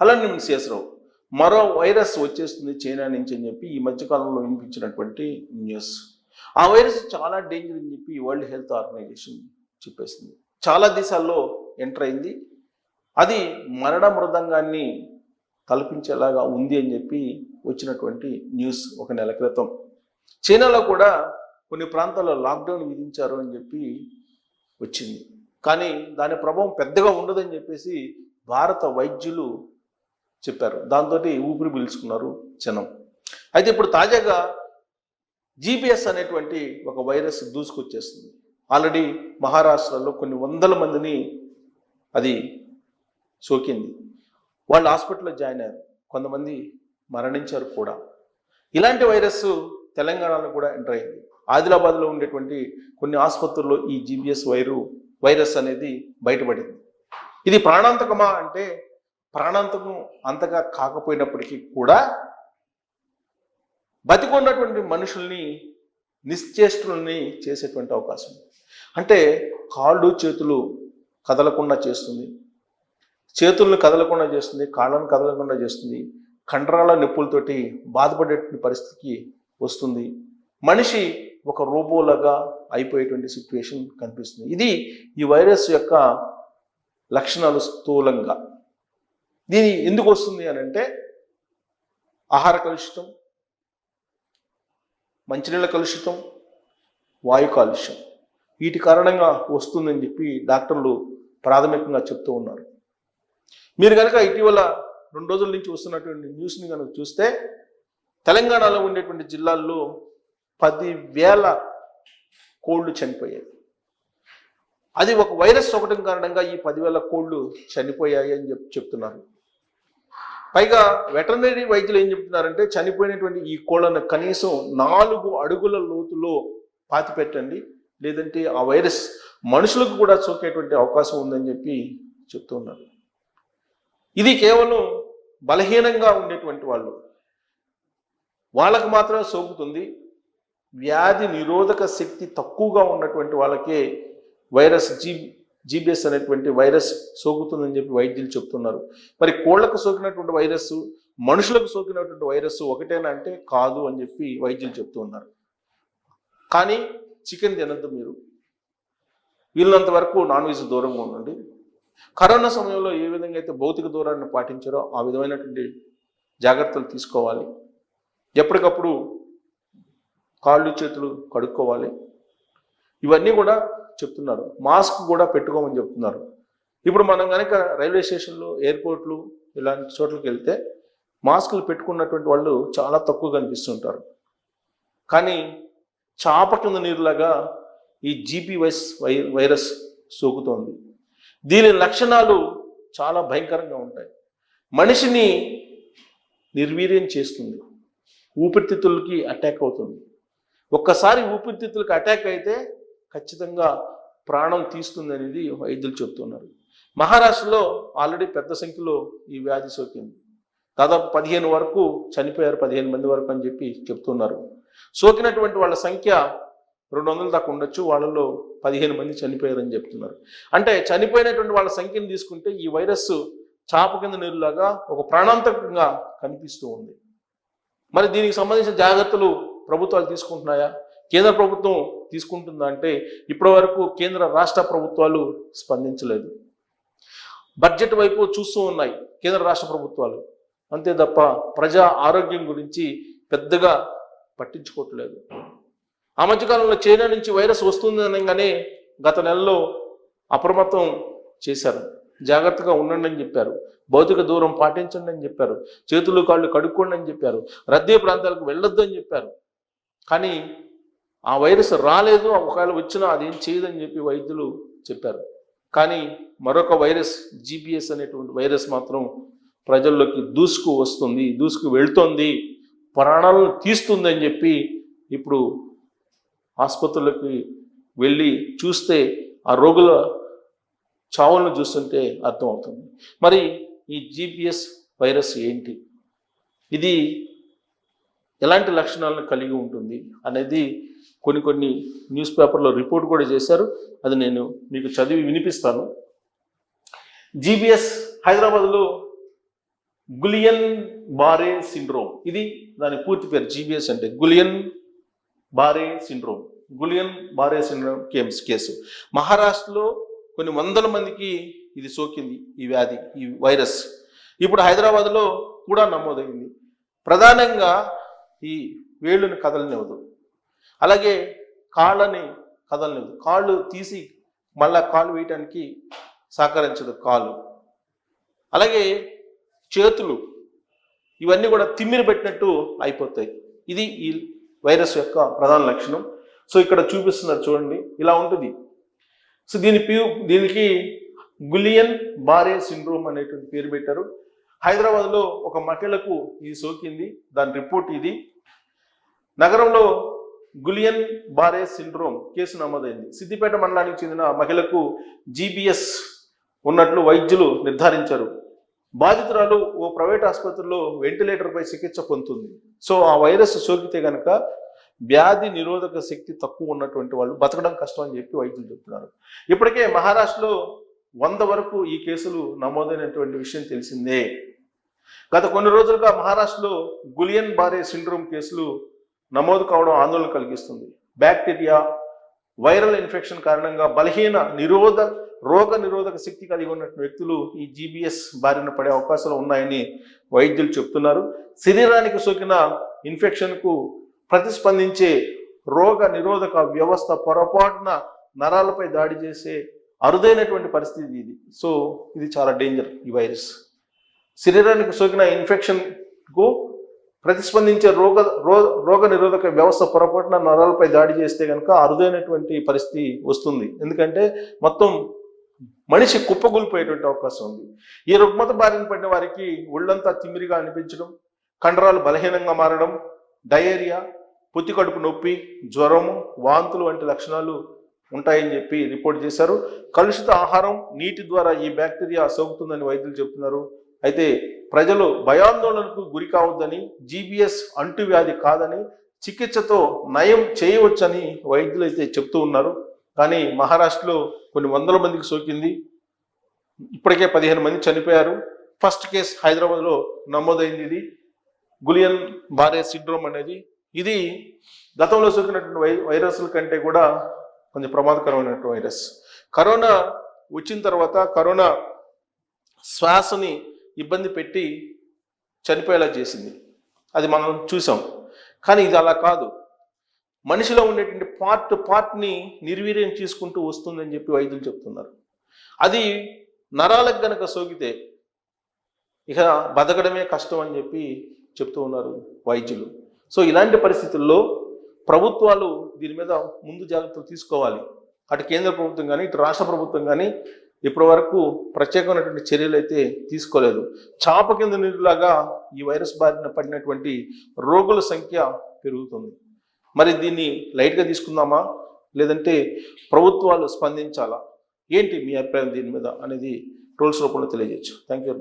అలానే శేషరావు మరో వైరస్ వచ్చేస్తుంది చైనా నుంచి అని చెప్పి ఈ మధ్యకాలంలో వినిపించినటువంటి న్యూస్. ఆ వైరస్ చాలా డేంజర్ అని చెప్పి వరల్డ్ హెల్త్ ఆర్గనైజేషన్ చెప్పేసింది. చాలా దేశాల్లో ఎంటర్ అయింది. అది మరణ మృదంగాన్ని తలపించేలాగా ఉంది అని చెప్పి వచ్చినటువంటి న్యూస్ ఒక నెల క్రితం. చైనాలో కూడా కొన్ని ప్రాంతాల్లో లాక్డౌన్ విధించారు అని చెప్పి వచ్చింది. కానీ దాని ప్రభావం పెద్దగా ఉండదని చెప్పేసి భారత వైద్యులు చెప్పారు. దాంతో ఊపిరి పీల్చుకున్నారు జనం. అయితే ఇప్పుడు తాజాగా జీపీఎస్ అనేటువంటి ఒక వైరస్ దూసుకొచ్చేస్తుంది ఆల్రెడీ మహారాష్ట్రలో కొన్ని వందల మందిని అది సోకింది. వాళ్ళు హాస్పిటల్లో జాయిన్ అయ్యారు. కొంతమంది మరణించారు కూడా. ఇలాంటి వైరస్ తెలంగాణలో కూడా ఎంటర్ అయింది. ఆదిలాబాద్లో ఉండేటువంటి కొన్ని ఆసుపత్రుల్లో ఈ జీబీఎస్ వైరు వైరస్ అనేది బయటపడింది. ఇది ప్రాణాంతకమా అంటే ప్రాణాంతకం అంతగా కాకపోయినప్పటికీ కూడా బతికున్నటువంటి మనుషుల్ని నిశ్చేష్టుల్ని చేసేటువంటి అవకాశం అంటే కాళ్ళు చేతులు కదలకుండా చేస్తుంది. చేతులను కదలకుండా చేస్తుంది కాళ్ళను కదలకుండా చేస్తుంది. కండరాల నొప్పులతోటి బాధపడేటువంటి పరిస్థితికి వస్తుంది. మనిషి ఒక రోబోలాగా అయిపోయేటువంటి సిచ్యువేషన్ కనిపిస్తుంది. ఇది ఈ వైరస్ యొక్క లక్షణాలు స్థూలంగా దీని ఎందుకు వస్తుంది అని అంటే ఆహార కలుషితం మంచినీళ్ళ కలుషితం వాయు కాలుష్యం. వీటి కారణంగా వస్తుందని చెప్పి డాక్టర్లు ప్రాథమికంగా చెప్తూ ఉన్నారు. మీరు కనుక ఇటీవల రెండు రోజుల నుంచి వస్తున్నటువంటి న్యూస్ని కనుక చూస్తే తెలంగాణలో ఉండేటువంటి జిల్లాల్లో పదివేల కోళ్ళు చనిపోయాయి. అది ఒక వైరస్ ఒకటి కారణంగా ఈ పదివేల కోళ్ళు చనిపోయాయి అని చెప్ చెప్తున్నారు. పైగా వెటర్నరీ వైద్యులు ఏం చెప్తున్నారంటే చనిపోయినటువంటి ఈ కోళ్ళను కనీసం నాలుగు అడుగుల లోతులో పాతి పెట్టండి లేదంటే ఆ వైరస్ మనుషులకు కూడా సోకేటువంటి అవకాశం ఉందని చెప్పి చెప్తూ ఉన్నారు. ఇది కేవలం బలహీనంగా ఉండేటువంటి వాళ్ళు. వాళ్ళకు మాత్రమే సోకుతుంది. వ్యాధి నిరోధక శక్తి తక్కువగా ఉన్నటువంటి వాళ్ళకే వైరస్ జీ జీబీఎస్ అనేటువంటి వైరస్ సోకుతుందని చెప్పి వైద్యులు చెప్తున్నారు. మరి కోళ్ళకు సోకినటువంటి వైరస్ మనుషులకు సోకినటువంటి వైరస్ ఒకటేనా అంటే కాదు అని చెప్పి వైద్యులు చెప్తూ ఉన్నారు కానీ చికెన్ తినద్దు మీరు. వీళ్ళంత వరకు నాన్ వెజ్ దూరంగా ఉండండి. కరోనా సమయంలో ఏ విధంగా అయితే భౌతిక దూరాన్ని పాటించారో ఆ విధమైనటువంటి జాగ్రత్తలు తీసుకోవాలి. ఎప్పటికప్పుడు కాళ్ళు చేతులు కడుక్కోవాలి. ఇవన్నీ కూడా చెప్తున్నారు. మాస్క్ కూడా పెట్టుకోమని చెప్తున్నారు. ఇప్పుడు మనం కనుక రైల్వే స్టేషన్లు ఎయిర్పోర్ట్లు ఇలాంటి చోట్లకి వెళ్తే మాస్కులు పెట్టుకున్నటువంటి వాళ్ళు చాలా తక్కువ కనిపిస్తుంటారు. కానీ చాప కింద నీరులాగా ఈ జీపీ వైస్ వై వైరస్ సోకుతోంది. దీని లక్షణాలు చాలా భయంకరంగా ఉంటాయి. మనిషిని నిర్వీర్యం చేస్తుంది. ఊపిరితిత్తులకి అటాక్ అవుతుంది. ఒక్కసారి ఊపిరితిత్తులకి అటాక్ అయితే ఖచ్చితంగా ప్రాణం తీస్తుంది అనేది వైద్యులు చెప్తున్నారు. మహారాష్ట్రలో ఆల్రెడీ పెద్ద సంఖ్యలో ఈ వ్యాధి సోకింది. దాదాపు పదిహేను వరకు చనిపోయారు పదిహేను మంది వరకు అని చెప్పి చెప్తున్నారు. సోకినటువంటి వాళ్ళ సంఖ్య రెండు వందల దాకా ఉండొచ్చు వాళ్ళలో పదిహేను మంది చనిపోయారని చెప్తున్నారు. అంటే చనిపోయినటువంటి వాళ్ళ సంఖ్యను తీసుకుంటే ఈ వైరస్ చాప కింద నీరులాగా ఒక ప్రాణాంతకంగా కనిపిస్తూ ఉంది. మరి దీనికి సంబంధించిన జాగ్రత్తలు ప్రభుత్వాలు తీసుకుంటున్నాయా? కేంద్ర ప్రభుత్వం తీసుకుంటుందా అంటే ఇప్పటి వరకు కేంద్ర రాష్ట్ర ప్రభుత్వాలు స్పందించలేదు. బడ్జెట్ వైపు చూస్తూ ఉన్నాయి కేంద్ర రాష్ట్ర ప్రభుత్వాలు. అంతే తప్ప ప్రజా ఆరోగ్యం గురించి పెద్దగా పట్టించుకోవట్లేదు. ఆ మధ్యకాలంలో చైనా నుంచి వైరస్ వస్తుంది అనగానే గత నెలలో అప్రమత్తం చేశారు. జాగ్రత్తగా ఉండండి అని చెప్పారు. భౌతిక దూరం పాటించండి అని చెప్పారు. చేతులు కాళ్ళు కడుక్కోండి అని చెప్పారు. రద్దీ ప్రాంతాలకు వెళ్ళొద్దు అని చెప్పారు. కానీ ఆ వైరస్ రాలేదు ఒకవేళ వచ్చినా అదేం చేయదని చెప్పి వైద్యులు చెప్పారు. కానీ మరొక వైరస్ జీపీఎస్ అనేటువంటి వైరస్ మాత్రం ప్రజల్లోకి దూసుకు వస్తుంది దూసుకు వెళ్తుంది ప్రాణాలను తీస్తుంది అని చెప్పి ఇప్పుడు ఆసుపత్రులకి వెళ్ళి చూస్తే ఆ రోగుల చావులను చూస్తుంటే అర్థమవుతుంది. మరి ఈ జీపీఎస్ వైరస్ ఏంటి? ఇది ఎలాంటి లక్షణాలను కలిగి ఉంటుంది అనేది కొన్ని కొన్ని న్యూస్ పేపర్లో రిపోర్ట్ కూడా చేశారు. అది నేను మీకు చదివి వినిపిస్తాను. జీబీఎస్ హైదరాబాద్లో గులియన్ బారే సిండ్రోమ్. ఇది దాని పూర్తి పేరు జీబీఎస్ అంటే Guillain Barre syndrome. Guillain Barre syndrome కేమ్స్ case. మహారాష్ట్రలో కొన్ని వందల మందికి ఇది సోకింది ఈ వ్యాధి ఈ వైరస్. ఇప్పుడు హైదరాబాద్లో కూడా నమోదైంది. ప్రధానంగా ఈ వేళ్ళని కదలనివ్వదు. అలాగే కాళ్ళని కదలనివ్వదు. కాళ్ళు తీసి మళ్ళా కాళ్ళు వేయటానికి సహకరించదు కాళ్ళు. అలాగే చేతులు ఇవన్నీ కూడా తిమ్మిరి పెట్టినట్టు అయిపోతాయి. ఇది ఈ వైరస్ యొక్క ప్రధాన లక్షణం. సో ఇక్కడ చూపిస్తున్నారు చూడండి. ఇలా ఉంటుంది. సో దీని పీ- దీనికి గులియన్ బారే సిండ్రోమ్ అనేటువంటి పేరు పెట్టారు. హైదరాబాద్లో ఒక మహిళకు ఇది సోకింది. దాని రిపోర్ట్ ఇది. నగరంలో గులియన్ బారే సిండ్రోమ్ కేసు నమోదైంది. సిద్దిపేట మండలానికి చెందిన మహిళకు జీబీఎస్ ఉన్నట్లు వైద్యులు నిర్ధారించారు. బాధితురాలు ఓ ప్రైవేట్ ఆసుపత్రిలో వెంటిలేటర్పై చికిత్స పొందుతుంది. సో ఆ వైరస్ సోకితే కనుక వ్యాధి నిరోధక శక్తి తక్కువ ఉన్నటువంటి వాళ్ళు బతకడం కష్టం అని చెప్పి వైద్యులు చెప్తున్నారు. ఇప్పటికే మహారాష్ట్రలో వంద వరకు ఈ కేసులు నమోదైనటువంటి విషయం తెలిసిందే. గత కొన్ని రోజులుగా మహారాష్ట్రలో గులియన్ బారే సిండ్రోమ్ కేసులు నమోదు కావడం ఆందోళన కలిగిస్తుంది. బ్యాక్టీరియా వైరల్ ఇన్ఫెక్షన్ కారణంగా బలహీన నిరోధ రోగ నిరోధక శక్తి కలిగి ఉన్న వ్యక్తులు ఈ జీబీఎస్ బారిన పడే అవకాశాలు ఉన్నాయని వైద్యులు చెప్తున్నారు. శరీరానికి సోకిన ఇన్ఫెక్షన్కు ప్రతిస్పందించే రోగ నిరోధక వ్యవస్థ పొరపాటున నరాలపై దాడి చేసే అరుదైనటువంటి పరిస్థితి ఇది. సో ఇది చాలా డేంజర్ ఈ వైరస్. శరీరానికి సోకిన ఇన్ఫెక్షన్కు ప్రతిస్పందించే రోగ రో రోగ నిరోధక వ్యవస్థ పొరపాటున నరాలపై దాడి చేస్తే కనుక అరుదైనటువంటి పరిస్థితి వస్తుంది. ఎందుకంటే మొత్తం మనిషి కుప్పగూలిపోయేటువంటి అవకాశం ఉంది. ఈ రుగ్మత బారిన పడిన వారికి ఒళ్ళంతా తిమ్మిరిగా అనిపించడం కండరాలు బలహీనంగా మారడం డయేరియా పొత్తి కడుపు నొప్పి జ్వరము వాంతులు వంటి లక్షణాలు ఉంటాయని చెప్పి రిపోర్ట్ చేశారు. కలుషిత ఆహారం నీటి ద్వారా ఈ బ్యాక్టీరియా సోకుతుందని వైద్యులు చెప్తున్నారు. అయితే ప్రజలు భయాందోళనకు గురి కావద్దని జీబీఎస్ అంటువ్యాధి కాదని చికిత్సతో నయం చేయవచ్చని వైద్యులు అయితే చెప్తూ ఉన్నారు. కానీ మహారాష్ట్రలో కొన్ని వందల మందికి సోకింది. ఇప్పటికే పదిహేను మంది చనిపోయారు. ఫస్ట్ కేసు హైదరాబాద్లో నమోదైంది ఇది. గులియన్ బారే సిండ్రోమ్ అనేది. ఇది గతంలో సోకినటువంటి వై వైరస్ల కంటే కూడా కొంచెం ప్రమాదకరమైనటువంటి వైరస్. కరోనా వచ్చిన తర్వాత కరోనా శ్వాసని ఇబ్బంది పెట్టి చనిపోయేలా చేసింది. అది మనం చూసాం. కానీ ఇది అలా కాదు. మనిషిలో ఉండేటువంటి పార్ట్ పార్ట్ని నిర్వీర్యం చేసుకుంటూ వస్తుందని చెప్పి వైద్యులు చెప్తున్నారు. అది నరాలకు గనక సోకితే ఇక బతకడమే కష్టం అని చెప్పి చెప్తూ ఉన్నారు వైద్యులు. సో ఇలాంటి పరిస్థితుల్లో ప్రభుత్వాలు దీని మీద ముందు జాగ్రత్తలు తీసుకోవాలి. అటు కేంద్ర ప్రభుత్వం కానీ ఇటు రాష్ట్ర ప్రభుత్వం కానీ ఇప్పటి వరకు ప్రత్యేకమైనటువంటి చర్యలు అయితే తీసుకోలేదు. చాప కింద నీరులాగా ఈ వైరస్ బారిన పడినటువంటి రోగుల సంఖ్య పెరుగుతుంది. మరి దీన్ని లైట్గా తీసుకుందామా? లేదంటే ప్రభుత్వాలు స్పందించాలా? ఏంటి మీ అభిప్రాయం దీని మీద అనేది రూల్స్ రూపంలో తెలియజేయచ్చు. Thank you